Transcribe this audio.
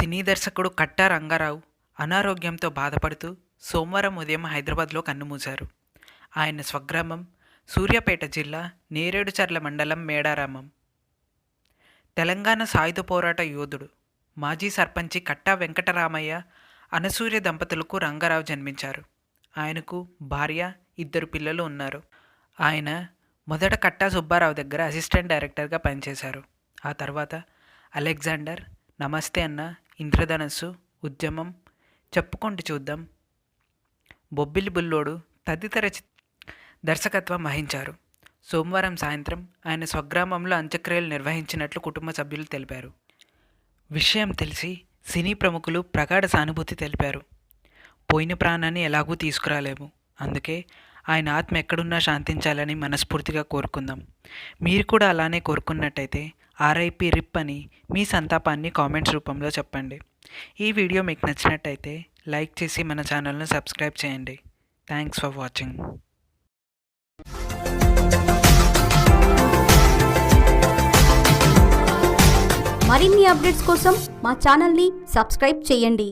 సినీ దర్శకుడు కట్టా రంగారావు అనారోగ్యంతో బాధపడుతూ సోమవారం ఉదయం హైదరాబాద్లో కన్నుమూశారు. ఆయన స్వగ్రామం సూర్యాపేట జిల్లా నేరేడుచర్ల మండలం మేడారామం. తెలంగాణ సాయుధ పోరాట యోధుడు మాజీ సర్పంచి కట్టా వెంకటరామయ్య అనసూర్య దంపతులకు రంగారావు జన్మించారు. ఆయనకు భార్య ఇద్దరు పిల్లలు ఉన్నారు. ఆయన మొదట కట్టా సుబ్బారావు దగ్గర అసిస్టెంట్ డైరెక్టర్గా పనిచేశారు. ఆ తర్వాత అలెగ్జాండర్ నమస్తే అన్న ఇంద్రధనస్సు ఉద్యమం చెప్పుకుంటూ చూద్దాం. బొబ్బిలి బుల్లోడు తదితర చి- దర్శకత్వం వహించారు. సోమవారం సాయంత్రం ఆయన స్వగ్రామంలో అంత్యక్రియలు నిర్వహించినట్లు కుటుంబ సభ్యులు తెలిపారు. విషయం తెలిసి సినీ ప్రముఖులు ప్రగాఢ సానుభూతి తెలిపారు. పోయిన ప్రాణాన్ని ఎలాగూ తీసుకురాలేము. అందుకే ఆయన ఆత్మ ఎక్కడున్నా శాంతించాలని మనస్ఫూర్తిగా కోరుకుందాం. మీరు కూడా అలానే కోరుకున్నట్టయితే ఆర్ఐపి రిప్ అని మీ సంతాపాన్ని కామెంట్స్ రూపంలో చెప్పండి. ఈ వీడియో మీకు నచ్చినట్టయితే లైక్ చేసి మన ఛానల్ను సబ్స్క్రైబ్ చేయండి. థ్యాంక్స్ ఫర్ వాచింగ్ మరిన్ని అప్డేట్స్ కోసం మా ఛానల్ని సబ్స్క్రైబ్ చేయండి.